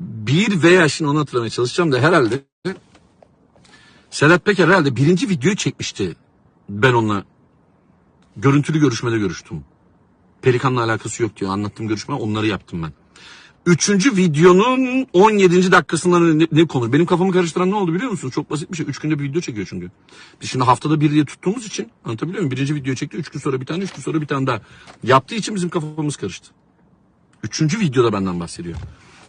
bir veya şimdi onu hatırlamaya çalışacağım da herhalde Sedat Peker herhalde birinci videoyu çekmişti. Ben onunla görüntülü görüşmede görüştüm. Pelikan'la alakası yok diyor. Anlattığım görüşme onları yaptım ben. Üçüncü videonun 17. dakikasından ne, ne konu? Benim kafamı karıştıran ne oldu biliyor musunuz? Çok basit bir şey. Üç günde bir video çekiyor çünkü. Biz şimdi haftada bir diye tuttuğumuz için anlatabiliyor muyum? Birinci video çekti. Üç gün sonra bir tane, üç gün sonra bir tane daha. Yaptığı için bizim kafamız karıştı. Üçüncü videoda benden bahsediyor.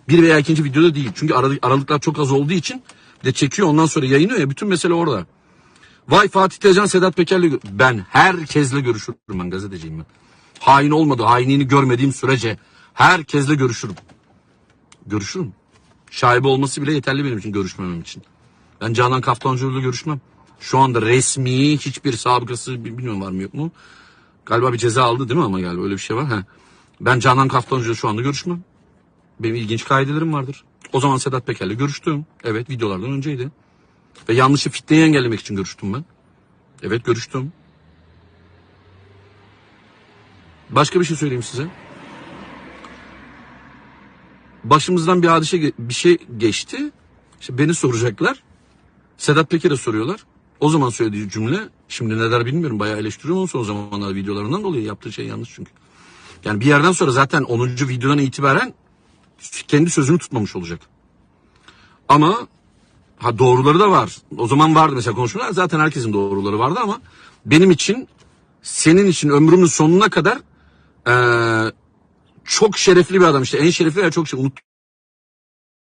Bir veya ikinci videoda değil. Çünkü aralık, aralıklar çok az olduğu için de çekiyor ondan sonra yayınlıyor ya. Bütün mesele orada. Vay Fatih Tecan Sedat Peker'le ben herkesle görüşürüm ben gazeteciyim ben. Hain olmadı, hainliğini görmediğim sürece herkesle görüşürüm. Görüşürüm. Şaibe olması bile yeterli benim için görüşmemem için. Ben Canan Kaftancıoğlu'yla görüşmem. Şu anda resmi hiçbir sabıkası bilmiyorum var mı yok mu? Galiba bir ceza aldı değil mi ama galiba öyle bir şey var. He. Ben Canan Kaftancıoğlu şu anda görüşmem. Benim ilginç kaidelerim vardır. O zaman Sedat Peker'le görüştüm. Evet videolardan önceydi. Ve yanlışı fitneyi engellemek için görüştüm ben. Evet görüştüm. Başka bir şey söyleyeyim size. Başımızdan bir hadise bir şey geçti. İşte beni soracaklar. Sedat Peker'e soruyorlar. O zaman söylediği cümle şimdi ne der bilmiyorum. Bayağı eleştiriyorum onu son zamanlar videolarından dolayı yaptığı şey yanlış çünkü. Yani bir yerden sonra zaten 10. videodan itibaren kendi sözünü tutmamış olacak. Ama ha doğruları da var. O zaman vardı mesela konuşmalar. Zaten herkesin doğruları vardı ama benim için senin için ömrümün sonuna kadar eee, çok şerefli bir adam işte en şerefli ya çok şey unuttum